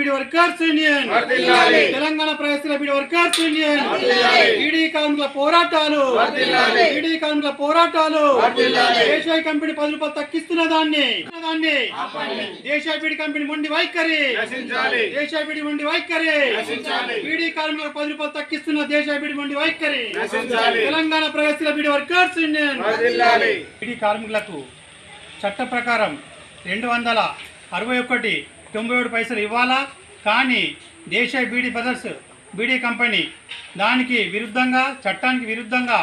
Beedi workers union. Telangana ప్రజల beedi workers union. ED కార్మికుల పోరాటాలు. ఈడీ కార్మికుల పోరాటాలు. దేశాయి కంపెనీ పది రూపాయలు తగ్గిస్తున్న దాన్ని దాన్ని దేశాయి బీడీ కంపెనీ మొండి వైఖరి దేశాయి బీడీ మొండి వైఖరి. బీడీ కార్మికులకు పది రూపాయలు తగ్గిస్తున్న దేశాయి బీడీ మొండి వైఖరి. తెలంగాణ ప్రగతిల బీడీ వర్కర్స్ యూనియన్. బీడీ కార్మికులకు చట్ట ప్రకారం రెండు వందల అరవై ఒకటి తొంభై ఏడు పైసలు ఇవ్వాలా? కానీ దేశ బీడీ బ్రదర్స్ బీడీ కంపెనీ దానికి విరుద్ధంగా చట్టానికి విరుద్ధంగా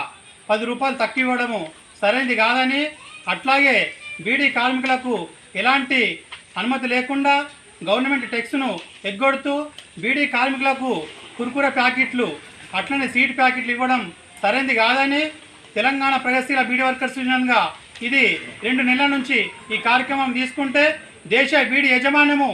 పది రూపాయలు తక్కువ ఇవ్వడము సరైనది కాదని అట్లాగే బీడీ కార్మికులకు ఎలాంటి అనుమతి లేకుండా గవర్నమెంట్ టెక్స్ను ఎగ్గొడుతూ బీడీ కార్మికులకు కురుకుర ప్యాకెట్లు అట్లనే సీట్ ప్యాకెట్లు ఇవ్వడం సరైనది కాదని తెలంగాణ ప్రగతిశీల బీడీ వర్కర్స్ యూనియన్గా ఇది రెండు నెలల నుంచి ఈ కార్యక్రమం తీసుకుంటే దేశ బీడీ యజమాన్యము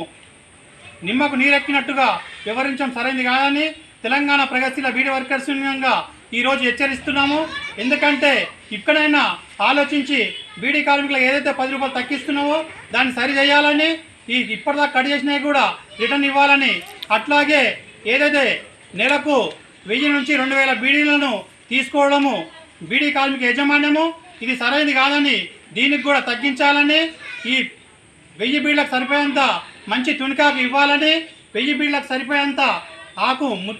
నిమ్మకు నీరెక్కినట్టుగా వివరించడం సరైనది కాదని తెలంగాణ ప్రగతిశీల బీడీ వర్కర్స్ యూనియన్గా ఈరోజు హెచ్చరిస్తున్నాము. ఎందుకంటే ఇక్కడైనా ఆలోచించి బీడీ కార్మికులకు ఏదైతే పది రూపాయలు తగ్గిస్తున్నావో దాన్ని సరి చేయాలని ఈ ఇప్పటిదాకా కట్ చేసినవి కూడా రిటర్న్ ఇవ్వాలని అట్లాగే ఏదైతే నెలకు వెయ్యి నుంచి రెండు వేల బీడీలను తీసుకోవడము బీడీ కార్మిక యాజమాన్యము ఇది సరైనది కాదని దీనికి కూడా తగ్గించాలని ఈ వెయ్యి బీళ్ళకు సరిపోయేంత మంచి తునికాకు ఇవ్వాలని వెయ్యి బీళ్ళకు సరిపోయేంత ఆకు ము-